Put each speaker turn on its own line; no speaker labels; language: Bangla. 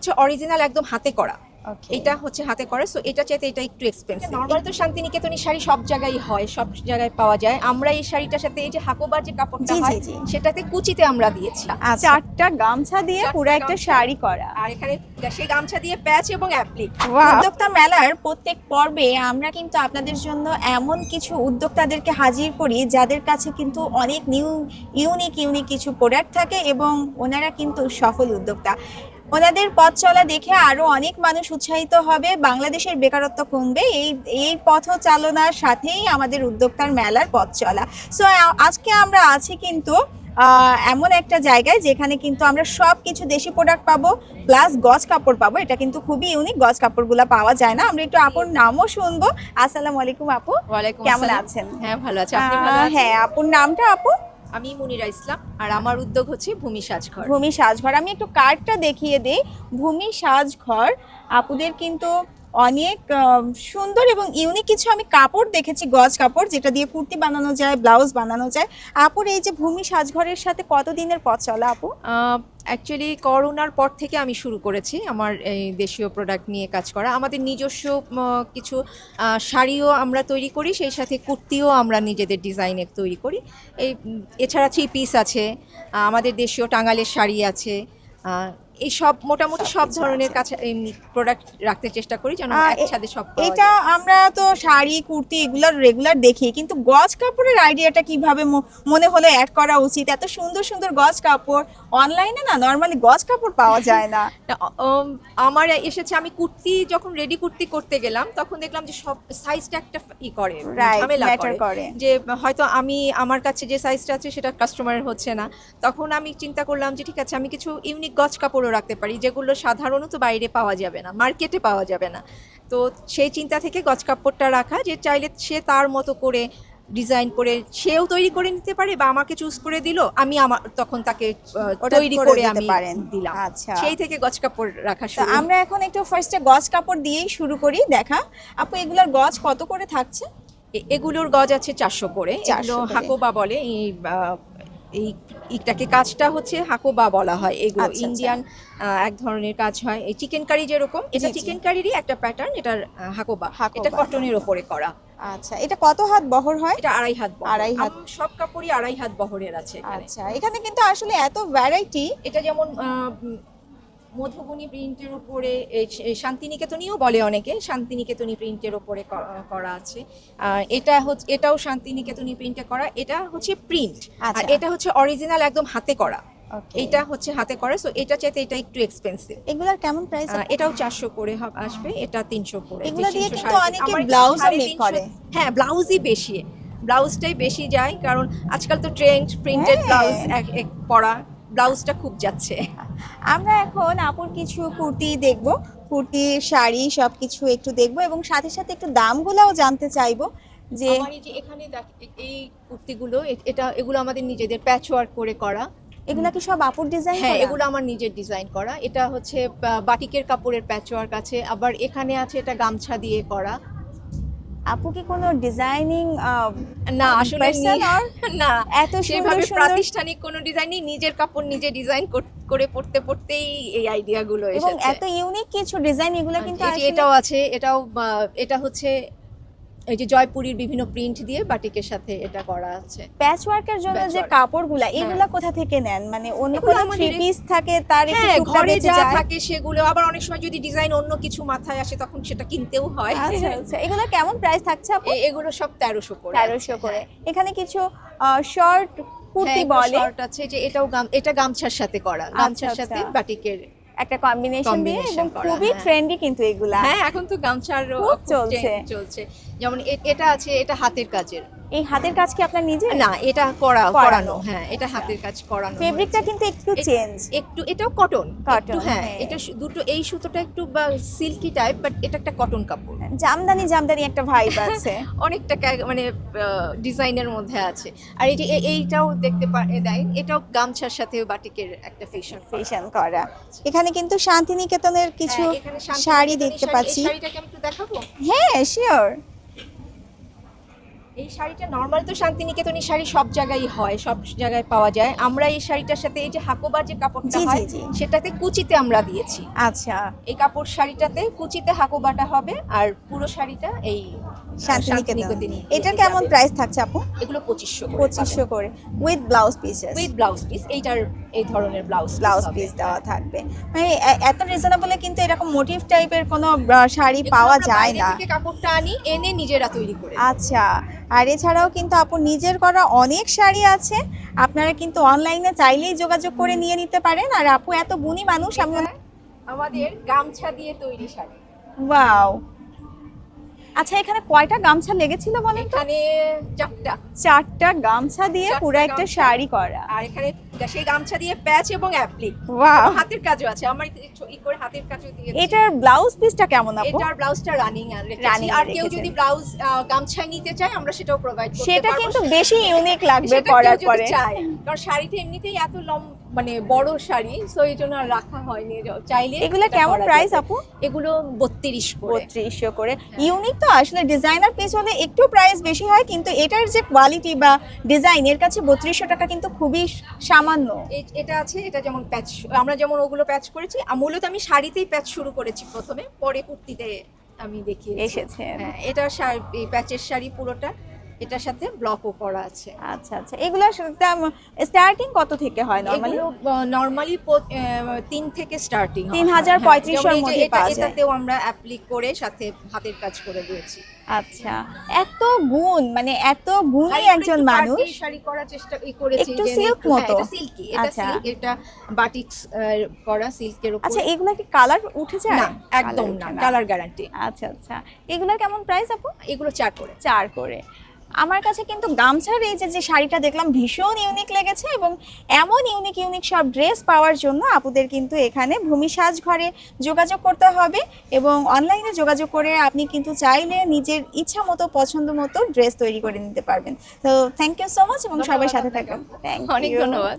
হচ্ছে অরিজিনাল একদম হাতে করা। এটা হচ্ছে হাতে করে সো এটা চাইতে এটা একটু এক্সপেন্সিভ নর্মাল তো শান্তিনিকেতনী শাড়ি সব জায়গায় হয় সব জায়গায় পাওয়া যায়। আমরা এই শাড়িটার সাথে এই যে হাকোবার যে কাপড়টা হয় সেটাতে কুচিতে আমরা দিয়েছি।
আচ্ছা। চারটা গামছা দিয়ে পুরো একটা শাড়ি করা।
আর এখানে সেই গামছা দিয়ে প্যাচ এবং অ্যাপ্লিক।
উদ্যোক্তা মেলার প্রত্যেক পর্বে আমরা কিন্তু আপনাদের জন্য এমন কিছু উদ্যোক্তাদেরকে হাজির করি যাদের কাছে কিন্তু অনেক নিউ ইউনিক ইউনিক কিছু প্রোডাক্ট থাকে এবং ওনারা কিন্তু সফল উদ্যোক্তা। ওনাদের পথ চলা দেখে আরও অনেক মানুষ উৎসাহিত হবে বাংলাদেশের বেকারত্ব কমবে এই এই পথ চালনার সাথেই আমাদের উদ্যোক্তার মেলার পথ চলা। সো আজকে আমরা আছি কিন্তু এমন একটা জায়গায় যেখানে কিন্তু আমরা সব কিছু দেশি প্রোডাক্ট পাবো প্লাস গজ কাপড় পাবো এটা কিন্তু খুবই ইউনিক গজ কাপড়গুলো পাওয়া যায় না। আমরা একটু আপুর নামও শুনব। আসসালামু আলাইকুম আপু। কেমন আছেন?
হ্যাঁ ভালো আছে।
হ্যাঁ আপুর নামটা আপু?
আমি মুনিরা ইসলাম আর আমার উদ্যোগ হচ্ছে ভূমি সাজঘর।
ভূমি সাজঘর। আমি একটু কার্ডটা দেখিয়ে দিই। ভূমি সাজঘর, আপুদের কিন্তু অনেক সুন্দর এবং ইউনিক কিছু আমি কাপড় দেখেছি, গজ কাপড়, যেটা দিয়ে কুর্তি বানানো যায় ব্লাউজ বানানো যায়। আপুর এই যে ভূমি সাজঘরের সাথে কতদিনের পথ চলা আপু?
অ্যাকচুয়ালি করোনার পর থেকে আমি শুরু করেছি আমার এই দেশীয় প্রোডাক্ট নিয়ে কাজ করা। আমাদের নিজস্ব কিছু শাড়িও আমরা তৈরি করি, সেই সাথে কুর্তিও আমরা নিজেদের ডিজাইনে তৈরি করি। এই এছাড়া থ্রি পিস আছে আমাদের দেশীয় টাঙ্গালের শাড়ি আছে এই সব মোটামুটি সব ধরনের। কাছে প্রোডাক্ট রাখতে চেষ্টা করি যেন একসাথে সব
এটা আমরা তো শাড়ি কুর্তি এগুলো রেগুলার দেখি কিন্তু গজ কাপড়ের আইডিয়াটা কীভাবে মনে হলো অ্যাড করা উচিত? এত সুন্দর সুন্দর গজ কাপড় অনলাইনে না নর্মালি গজ কাপড় পাওয়া যায় না।
আমার এসেছে আমি কুর্তি যখন রেডি কুর্তি করতে গেলাম তখন দেখলাম যে সব সাইজটা একটা ই করে ঝামেলা করে। যে হয়তো আমি আমার কাছে যে সাইজটা আছে সেটা কাস্টমারের হচ্ছে না। তখন আমি চিন্তা করলাম যে ঠিক আছে আমি কিছু ইউনিক গজ কাপড়ও রাখতে পারি যেগুলো সাধারণত বাইরে পাওয়া যাবে না মার্কেটে পাওয়া যাবে না। তো সেই চিন্তা থেকে গজ কাপড়টা রাখা যে চাইলে সে তার মতো করে ডিজাইন করে সেও তৈরি করে নিতে পারে বা আমাকে চুজ করে দিল আমি আমার তখন তাকে তৈরি
করে
আমি। দিলাম।
আচ্ছা।
সেই থেকে গজ কাপড় রাখা শুরু
আমরা এখন একটু ফার্স্টে গজ কাপড় দিয়েই শুরু করি দেখা। আপু এগুলোর গজ কত করে থাকছে?
এগুলোর গজ আছে চারশো করে।
400
এগুলো। হাকোবা বলে এই এই ইটাকে কাজটা হচ্ছে হাকোবা বলা হয় এগুলো
আচ্ছা, আচ্ছা।
ইন্ডিয়ান এক ধরনের কাজ হয় এই চিকেন কারি যেরকম এটা। চিকেন কারিরই একটা প্যাটার্ন এটার হাকোবা। এটা কটনের ওপরে করা
আচ্ছা এটা কত হাত বহর হয়
এটা আড়াই হাত বহর।
আড়াই হাত।
সব কাপড়ই আড়াই হাত বহরের আছে এখানে
আচ্ছা এখানে কিন্তু আসলে এত ভ্যারাইটি
এটা যেমন মধুবনী প্রিন্টের উপরে শান্তিনিকেতনীও বলে অনেকে শান্তিনিকেতনী প্রিন্টের উপরে করা আছে। এটা হচ্ছে এটাও শান্তিনিকেতনী প্রিন্টে করা এটা হচ্ছে প্রিন্ট। আর
আচ্ছা।
এটা হচ্ছে অরিজিনাল একদম হাতে করা। এটা হচ্ছে হাতে করা সো এটা চাইতে এটা একটু এক্সপেন্সিভ
এগুলোর কেমন প্রাইস
এটাও চারশো করে হব- আসবে এটা তিনশো করে।
এগুলো দিয়ে
300,
কিন্তু অনেকে make
300
করে।
হ্যাঁ ব্লাউজই বেশি। ব্লাউজটাই বেশি যায় কারণ আজকাল তো ট্রেন্ড প্রিন্টেড। ব্লাউজ পরা ব্লাউজটা খুব যাচ্ছে।
আমরা এখন আপুর কিছু কুর্তি দেখব। কুর্তি শাড়ি সবকিছু একটু দেখব এবং সাথে সাথে একটু দামগুলোও জানতে চাইব যে
এখানে এই কুর্তিগুলো এটা এগুলো আমাদের নিজেদের প্যাচ ওয়ার্ক করে করা।
এগুলা কি সব আপুর ডিজাইন
হ্যাঁ এগুলো আমার নিজের ডিজাইন করা। এটা হচ্ছে বাটিকের কাপড়ের প্যাচ ওয়ার্ক আছে। আবার এখানে আছে এটা গামছা দিয়ে করা।
আপু কি কোনো ডিজাইনিং
না আসলে নি-
এত সুন্দর
সেভাবে প্রাতিষ্ঠানিক কোনো ডিজাইনই নিজের কাপড় নিজে ডিজাইন করে পড়তে পড়তেই এই আইডিয়াগুলো
এবং
এসেছে।
এত ইউনিক কিছু ডিজাইন এগুলো কিন্তু
এটাও আছে এটাও এটা হচ্ছে এই যে জয়পুরীর বিভিন্ন প্রিন্ট দিয়ে বাটিকের সাথে এটা করা আছে
প্যাচ ওয়ার্কের জন্য যে। কাপড়গুলা
হ্যাঁ।
এগুলা কোথা থেকে নেন মানে অন্য কোনো থ্রি পিস থাকে তার একটু
হ্যাঁ ঘরে যা থাকে সেগুলো আবার অনেক সময় যদি ডিজাইন অন্য কিছু মাথায় আসে তখন সেটা কিনতেও হয়
আচ্ছা আচ্ছা এগুলো কেমন প্রাইস থাকছে আপু
এগুলো সব তেরোশো করে
তেরোশো
আছে,
করে
হ্যাঁ।
এখানে কিছু শর্ট কুর্তি বলে
short আছে যে এটাও গাম এটা গামছার সাথে করা
আচ্ছা,
গামছার সাথে
আচ্ছা।
বাটিকের
একটা কম্বিনেশন দিয়ে এবং খুবই
হ্যাঁ।
ট্রেন্ডি কিন্তু এগুলা।
হ্যাঁ এখন তো গামছার
খুব চলছে।
চলছে। যেমন এটা আছে এটা হাতের কাজের।
এই হাতের কাজ কি আপনার নিজে
না এটা করা
করানো।
হ্যাঁ এটা হাতের কাজ করানো
ফেব্রিকটা কিন্তু একটু চেঞ্জ
একটু এটাও কটন
কটন
হ্যাঁ
হ্যাঁ।
এটা দুটো এই সুতোটা একটু বা সিল্কি টাইপ বাট এটা একটা কটন কাপড়।
জামদানি জামদানি একটা ভাইব আছে।
অনেকটা মানে ডিজাইনের মধ্যে আছে। আর এই এইটাও দেখতে দেয় এটাও গামছার সাথে বাটিকের একটা ফ্যাশন
ফ্যাশন করা। এখানে কিন্তু শান্তিনিকেতনের কিছু
হ্যাঁ,
শাড়ি দেখতে পাচ্ছি।
শাড়িটাকে আমি একটু দেখাবো?
হ্যাঁ শিওর
এই শাড়িটা নর্মাল তো শান্তিনিকেতনী শাড়ি সব জায়গায় হয় সব জায়গায় পাওয়া যায়। আমরা এই শাড়িটার সাথে এই যে হাকোবা যে কাপড়টা হয় সেটাতে কুচিতে আমরা দিয়েছি।
আচ্ছা।
এই কাপড় শাড়িটাতে কুচিতে হাকোবাটা হবে আর পুরো শাড়িটা এই
শান্তিনিকেতন। এটার কেমন প্রাইস থাকছে আপু?
এগুলো পঁচিশশো
পঁচিশশো করে। With blouse pieces
with blouse piece এইটার এই ধরনের ব্লাউজ
ব্লাউজ পিস দেওয়া থাকবে। মানে এত রিজনেবলে কিন্তু এরকম মোটিভ টাইপের কোনো শাড়ি পাওয়া যায় না।
কাপড়টা আনি এনে নিজেরা তৈরি করে
আচ্ছা। আর এছাড়াও কিন্তু আপু নিজের করা অনেক শাড়ি আছে। আপনারা কিন্তু অনলাইনে চাইলেই যোগাযোগ করে নিয়ে নিতে পারেন। আর আপু এত গুণী মানুষ আমি
আমাদের গামছা দিয়ে তৈরি শাড়ি।
ওয়াও। আচ্ছা এখানে কয়টা গামছা লেগেছিল বলেন তো?
এখানে চারটা।
চারটা গামছা দিয়ে পুরো একটা শাড়ি করা।
আর এখানে সেই গামছা দিয়ে প্যাচ এবং অ্যাপ্লিক। হাতের কাজও আছে। আমার ই করে হাতের কাজও দিয়ে
এটার ব্লাউজ পিসটা কেমন আপু?
এটার ব্লাউজটা রানিং আর আর কেউ যদি ব্লাউজ গামছা নিতে চায় আমরা সেটাও প্রোভাইড করতে
সেটা কিন্তু বেশি ইউনিক লাগবে পরার পরে।
কারণ শাড়িটা এমনিতেই এত লম মানে বড় শাড়ি সো এই জন্য আর রাখা হয়নি। চাইলে
এগুলো কেমন প্রাইস আপু?
এগুলো বত্রিশ
বত্রিশশো করে। ইউনিক তো আসলে ডিজাইনার পিস হলে একটু প্রাইস বেশি হয় কিন্তু এটার যে কোয়ালিটি বা ডিজাইন এর কাছে বত্রিশশো টাকা কিন্তু খুবই সামান্য।
এটা আছে এটা যেমন প্যাচ আমরা যেমন ওগুলো প্যাচ করেছি আর মূলত আমি শাড়িতেই প্যাচ শুরু করেছি প্রথমে পরে কুর্তিতে আমি দেখিয়ে
এসেছে
হ্যাঁ এটা প্যাচের শাড়ি পুরোটা। এটার সাথে ব্লকও করা আছে।
আচ্ছা আচ্ছা। এগুলোর দাম স্টার্টিং কত থেকে হয় নর্মালি
এগুলো নর্মালি তিন থেকে স্টার্টিং
3,035 এর মধ্যে
এটাতেও আমরা অ্যাপ্লিক করে সাথে হাতের কাজ করে দিয়েছি।
আচ্ছা। এত গুণ মানে এত গুণী
শাড়িগুলো
একজন মানুষ।
শাড়ি করার চেষ্টা করেছি
একটু
একটু- হ্যাঁ,
মতো।
সিল্কি এটা
আচ্ছা।
সিল্ক এটা বাটিক্স করা সিল্কের উপর।
আচ্ছা এগুলা কি কালার উঠে যায়?
না একদম না কালার গ্যারান্টি
আচ্ছা আচ্ছা। এগুলা কেমন প্রাইস আপু?
এগুলো চার করে।
চার করে। আমার কাছে কিন্তু গামছার এই যে যে শাড়িটা দেখলাম ভীষণ ইউনিক লেগেছে এবং এমন ইউনিক ইউনিক সব ড্রেস পাওয়ার জন্য আপুদের কিন্তু এখানে ভূমি সাজ ঘরে যোগাযোগ করতে হবে এবং অনলাইনে যোগাযোগ করে আপনি কিন্তু চাইলে নিজের ইচ্ছা মতো পছন্দ মতো ড্রেস তৈরি করে নিতে পারবেন। তো থ্যাংক ইউ সো মাচ এবং
সবাই
সাথে। থাকুন। থ্যাংক
অনেক ধন্যবাদ।